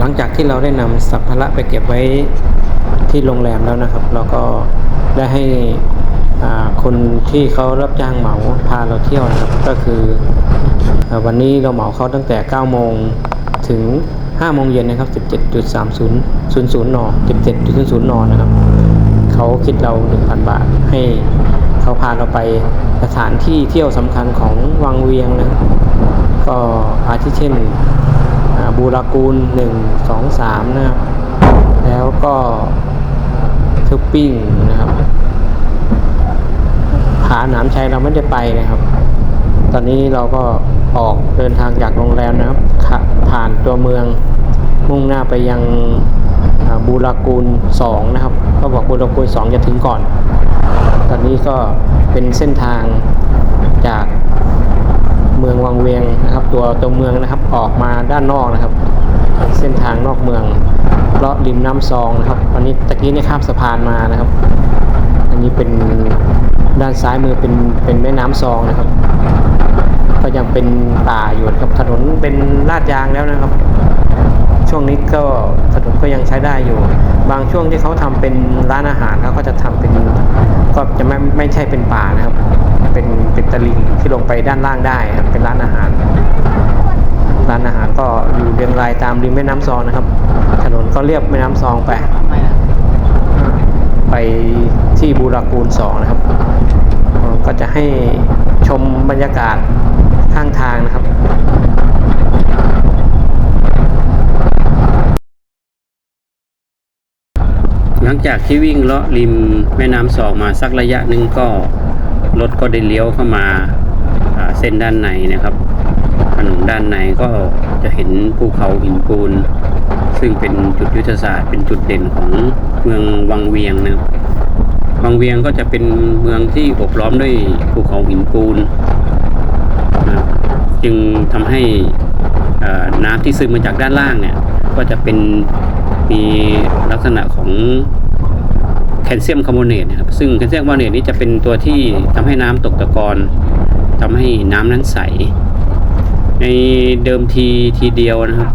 หลังจากที่เราได้นำสัมภาระไปเก็บไว้ที่โรงแรมแล้วนะครับ เราก็ได้ให้คนที่เขารับจ้างเหมาพาเราเที่ยวนะครับ ก็คืออวันนี้เราเหมาเขาตั้งแต่ 9 โมงถึง 5 โมงเย็นนะครับ 17.30 00น17.00นนะครับ เขาคิดเรา 1,000 บาท ให้เขาพาเราไปสถานที่เที่ยวสำคัญของวังเวียงนะ ก็อาทิเช่น บูรากูล 1 2 3 นะครับ แล้วก็ทึบปิ้งนะครับ ผาหนามชัยเราไม่ได้ไปนะครับ ตอนนี้เราก็ออกเดินทางจากโรงแรมนะครับ ผ่านตัวเมืองมุ่งหน้าไปยังบูรากูล 2 นะครับ ก็บอกบูรากูล 2 จะถึงก่อน ตอนนี้ก็เป็นเส้นทางจาก มืองวังเวียงนะครับ ตัวตัวเมืองนะครับออกมาด้านนอกนะครับ เส้นทางนอกเมืองเลาะริมน้ำซองนะครับวันนี้ตะกี้เนี่ยข้ามสะพานมานะครับ อันนี้เป็นด้านซ้ายมือเป็นเป็นแม่น้ำซองนะครับ ก็ยังเป็นป่าอยู่ครับถนนเป็นลาดยางแล้วนะครับ ช่วงนี้ก็ถนนก็ยังใช้ได้อยู่ บางช่วงที่เขาทำเป็นร้านอาหารเขาก็จะทำเป็น ก็จะไม่ไม่ใช่เป็นป่านะครับ เป็นเป็นตะลิงที่ลงไปด้านล่างได้ครับ เป็นร้านอาหาร ร้านอาหารก็อยู่เรียงรายตามริมแม่น้ำซองนะครับ ถนนก็เรียบแม่น้ำซองไป ไปที่บูรากูลสองนะครับ ก็จะให้ชมบรรยากาศข้างทางนะครับ หลังจากที่วิ่งเลาะริมแม่น้ำสองมาสักระยะหนึ่งก็รถก็ได้เลี้ยวเข้ามาเส้นด้านในนะครับถนนด้านในก็จะเห็นภูเขาหินปูน ซึ่งเป็นจุดยุทธศาสตร์เป็นจุดเด่นของเมืองวังเวียงนะวังเวียงก็จะเป็นเมืองที่อบล้อมด้วยภูเขาหินปูนนะจึงทำให้น้ำที่ซึมมาจากด้านล่างเนี่ยก็จะเป็น มีลักษณะของแคลเซียมคาร์บอเนตนะครับซึ่งแคลเซียมคาร์บอเนตนี้จะเป็นตัวที่ทำให้น้ำตกตะกอนทำให้น้ำนั้นใส ในเดิมทีทีเดียวนะครับ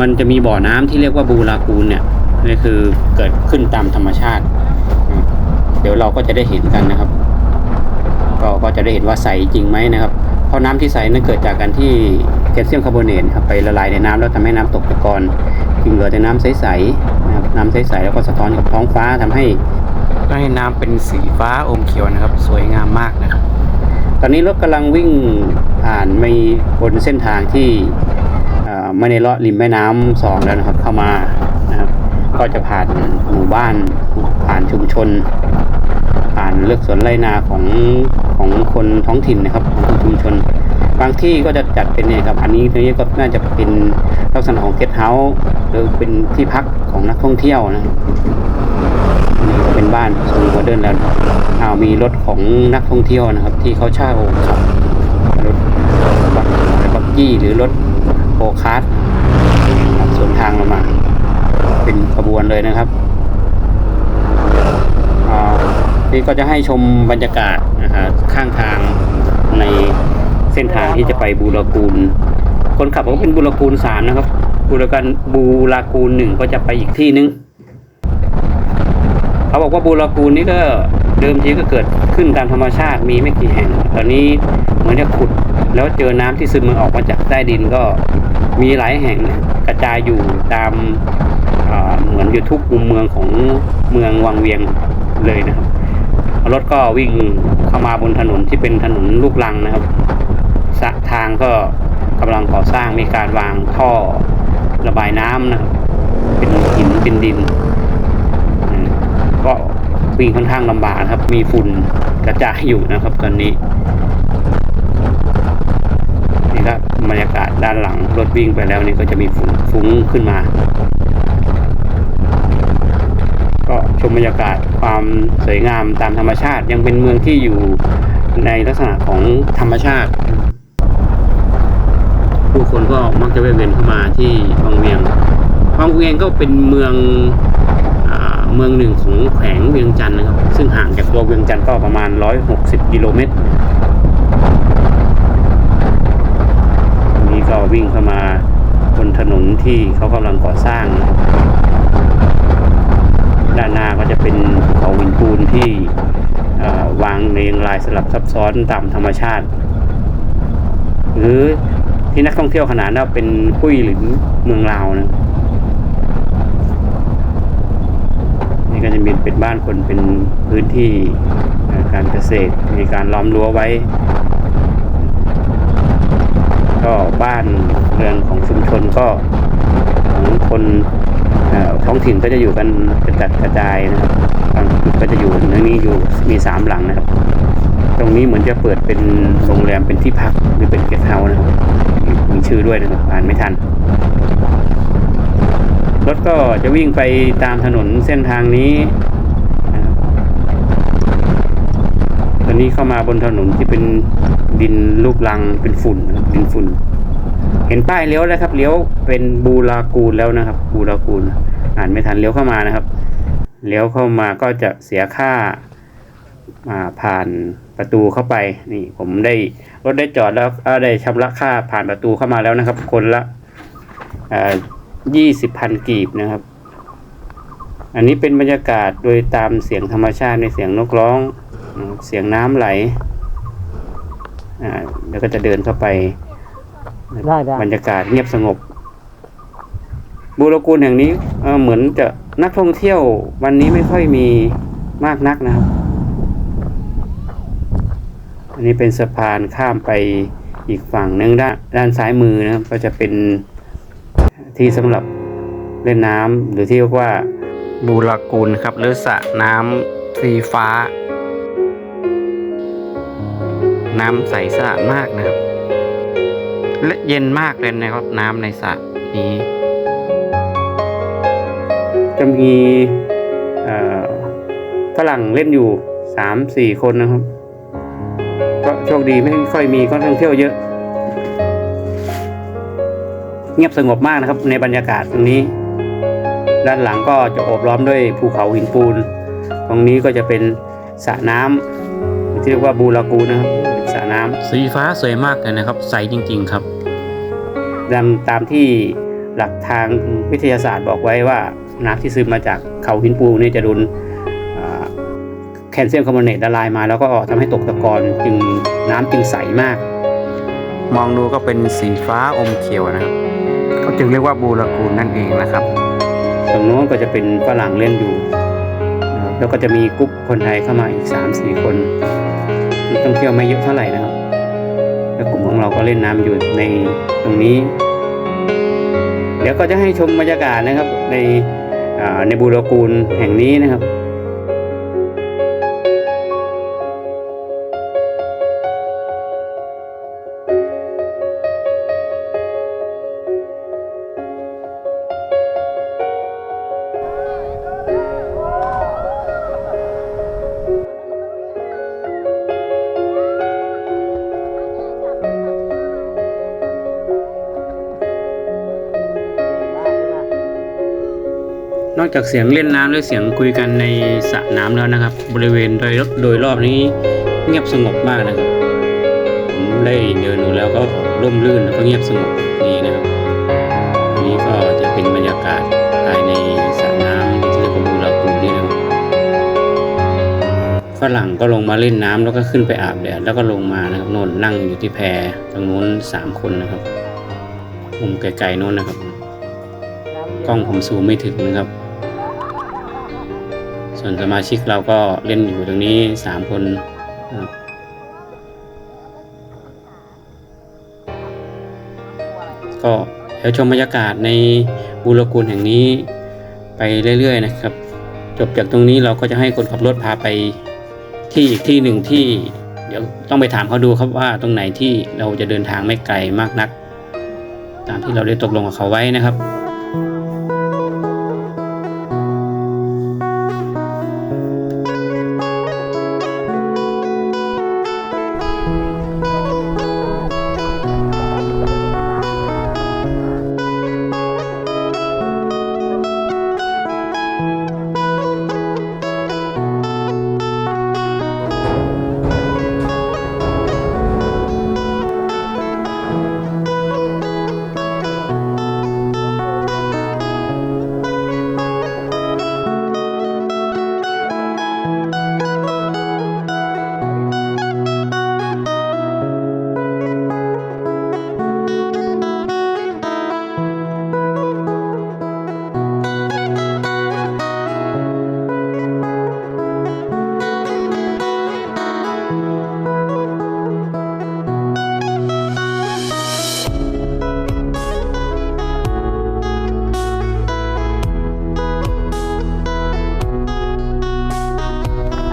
มันจะมีบ่อน้ำที่เรียกว่าบูรากูลเนี่ยนี่คือเกิดขึ้นตามธรรมชาติ เดี๋ยวเราก็จะได้เห็นกันนะครับ ก็ก็จะได้เห็นว่าใสจริงไหมนะครับ เพราะน้ำที่ใสนั้นเกิดจากการที่แคลเซียมคาร์บอเนตครับไปละลายในน้ำแล้วทำให้น้ำตกตะกอนจึงเหลือแต่น้ำใสๆนะครับน้ำใสๆแล้วก็สะท้อนกับท้องฟ้าทำให้ให้น้ำเป็นสีฟ้าอมเขียวนะครับ สวยงามมากนะครับตอนนี้รถกำลังวิ่งผ่านไม่บนเส้นทางที่ไม่ได้เลาะริมแม่น้ำสองแล้วนะครับเข้ามานะครับก็จะผ่านหมู่บ้านผ่านชุมชน ผ่านเลือกสวนไรนาของของคนท้องถิ่นนะครับของคนชุมชน บางที่ก็จะจัดเป็นเนี่ยครับ อันนี้ตรงนี้ก็น่าจะเป็นลักษณะของเกสต์เฮาส์หรือเป็นที่พักของนักท่องเที่ยวนะนี่ก็เป็นบ้านทรงโมเดิร์นแล้วอ้าวมีรถของนักท่องเที่ยวนะครับ ที่เขาเช่าขับรถบักบักกี้หรือรถโกคาร์ทขับสวนทางเรามา เป็นขบวนเลยนะครับ อ่า นี่ก็จะให้ชมบรรยากาศนะฮะข้างทางในเส้นทางที่จะไปบูรกูล คนขับก็เป็นบูรกูลสามนะครับ บูรการบูรากูลหนึ่งก็จะไปอีกที่นึงเขาบอกว่าบูรกูลนี่ก็เดิมทีก็เกิดขึ้นตามธรรมชาติมีไม่กี่แห่ง ตอนนี้เหมือนจะขุด แล้วเจอน้ำที่ซึมมันออกมาจากใต้ดินก็มีหลายแห่งกระจายอยู่ตามเหมือนอยู่ทุกมุมเมืองของเมืองวังเวียงเลยนะครับ รถก็วิ่งเข้ามาบนถนนที่เป็นถนนลูกรังนะครับสทางก็กำลังก่อสร้างมีการวางท่อระบายน้ำนะครับเป็นหินเป็นดิน ก็วิ่งค่อนข้างลำบากครับ มีฝุ่นกระจายอยู่นะครับ ตอนนี้นี่ครับบรรยากาศด้านหลังรถวิ่งไปแล้วนี่ก็จะมีฝุ่นฟุ้งขึ้นมา ก็ ชมบรรยากาศความสวยงามตามธรรมชาติ ยังเป็นเมืองที่อยู่ในลักษณะของธรรมชาติ ผู้คนก็มักจะแวะเวียนเข้ามาที่วังเวียงวังเวียงก็เป็นเมืองอาเมืองหนึ่งของแขวงเวียงจันทร์นะครับ ซึ่งห่างจากตัวเวียงจันทร์ก็ประมาณ 160 กิโลเมตรนี้ก็วิ่งเข้ามาบนถนนที่เขากำลังก่อสร้างนะครับ ด้านหน้าก็จะเป็นเขาหินปูนที่วางเรียงรายสลับซับซ้อนตามธรรมชาติ หรือที่นักท่องเที่ยวขนาดนั้นเป็นกุ้ยหรือเมืองลาวนะนี่ก็จะมีเป็นบ้านคนเป็นพื้นที่การเกษตรมีการล้อมรั้วไว้ ก็บ้านเรือนของชุมชนก็ คนท้องถิ่นก็จะอยู่กันกระจัดกระจายนะครับบางจุดก็จะอยู่ในนี้อยู่มีสามหลังนะครับ ตรงนี้เหมือนจะเปิดเป็นโรงแรมเป็นที่พักหรือเป็นเกสต์เฮาส์นะครับมีชื่อด้วยนะครับอ่านไม่ทัน รถก็จะวิ่งไปตามถนนเส้นทางนี้นะครับตอนนี้เข้ามาบนถนนที่เป็นดินลูกลังเป็นฝุ่นนะครับดินฝุ่น เห็นป้ายเลี้ยวแล้วครับ เลี้ยวเป็นบูรากูลแล้วนะครับ บูรากูล อ่านไม่ทันเลี้ยวเข้ามานะครับ เลี้ยวเข้ามาก็จะเสียค่าาผ่านประตูเข้าไป นี่ผมได้รถได้จอดแล้วได้ชำระค่าผ่านประตูเข้ามาแล้วนะครับ คนละยี่สิบพันกีบนะครับ อันนี้เป็นบรรยากาศโดยตามเสียงธรรมชาติในเสียงนกร้อง เสียงน้ำไหล อ่า แล้วก็จะเดินเข้าไป ได้ได้ บรรยากาศเงียบสงบ บูรกูลแห่งนี้เอ่อเหมือนจะนักท่องเที่ยววันนี้ไม่ค่อยมีมากนักนะครับ อันนี้เป็นสะพานข้ามไปอีกฝั่งหนึงด้านด้านซ้ายมือนะครับก็จะเป็นที่สำหรับเล่นน้ำหรือที่เรียกว่าบูรกูลครับ หรือสระน้ำสีฟ้า น้ำใสสะอาดมากนะครับ และเย็นมากเลยนะครับน้ำในสระนี้ จะมีฝรั่งเล่นอยู่สามสี่คนนะครับ ก็โชคดีไม่ค่อยมีก็ท่องเที่ยวเยอะ เงียบสงบมากนะครับ ในบรรยากาศตรงนี้ ด้านหลังก็จะโอบล้อมด้วยภูเขาหินปูน ตรงนี้ก็จะเป็นสระน้ำที่เรียกว่าบูรากูนะครับ นสระน้ำสีฟ้าสวยมากเลยนะครับ ใสจริง ๆ ครับตามตามที่หลักทางวิทยาศาสตร์บอกไว้ว่าน้ำที่ซึมมาจากเขาหินปูนนี่จะโดนอ่าแคลเซียมคาร์บอเนตละลายมาแล้วก็ทำให้ตกตะกอนจึงน้ำจึงใสมาก มองดูก็เป็นสีฟ้าอมเขียวนะครับเขาจึงเรียกว่าบูรากูนนั่นเองนะครับตรงโน้นก็จะเป็นฝรั่งเล่นอยู่นะครับแล้วก็จะมีกรุ๊ปคนไทยเข้ามาอีก3-4คนนักท่องเที่ยวไม่เยอะเท่าไหร่นะครับ แล้วกลุ่มของเราก็เล่นน้ำอยู่ในตรงนี้ เดี๋ยวก็จะให้ชมบรรยากาศนะครับในในบูรกูลแห่งนี้นะครับ นอกจากเสียงเล่นน้ำและเสียงคุยกันในสระน้ำแล้วนะครับ บริเวณโดยโดยรอบนี้เงียบสงบมากนะครับผมได้เดินดูแล้วก็ร่มรื่นแล้วก็เงียบสงบดีนะครับนี้ก็จะเป็นบรรยากาศภายในสระน้ำที่เรียกว่าบูรากูนี่นะครับฝรั่งก็ลงมาเล่นน้ำแล้วก็ขึ้นไปอาบแดดแล้วก็ลงมานะครับนนนั่งอยู่ที่แพตรงนู้นสามคนนะครับมุมไกลๆโน้นนะครับกล้องผมซูมไม่ถึงนะครับ ส่วนสมาชิกเราก็เล่นอยู่ตรงนี้สามคนก็เดี๋ยวชมบรรยากาศในบูรกูลแห่งนี้ไปเรื่อย ๆ นะครับ จบจากตรงนี้เราก็จะให้คนขับรถพาไปที่อีกที่หนึ่งที่ เดี๋ยวต้องไปถามเขาดูครับว่าตรงไหนที่เราจะเดินทางไม่ไกลมากนัก ตามที่เราได้ตกลงกับเขาไว้นะครับ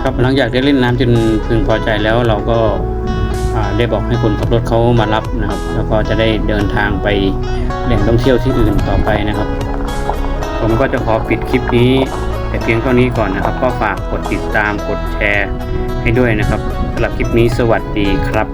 ครับหลังจากได้เล่นน้ำจนพึงพอใจแล้วเราก็าได้บอกให้คนขับรถเขามารับนะครับ แล้วก็จะได้เดินทางไปแหล่งท่องเที่ยวที่อื่นต่อไปนะครับ ผมก็จะขอปิดคลิปนี้แต่เพียงเท่านี้ก่อนนะครับ ก็ฝากกดติดตามกดแชร์ให้ด้วยนะครับสำหรับคลิปนี้สวัสดีครับ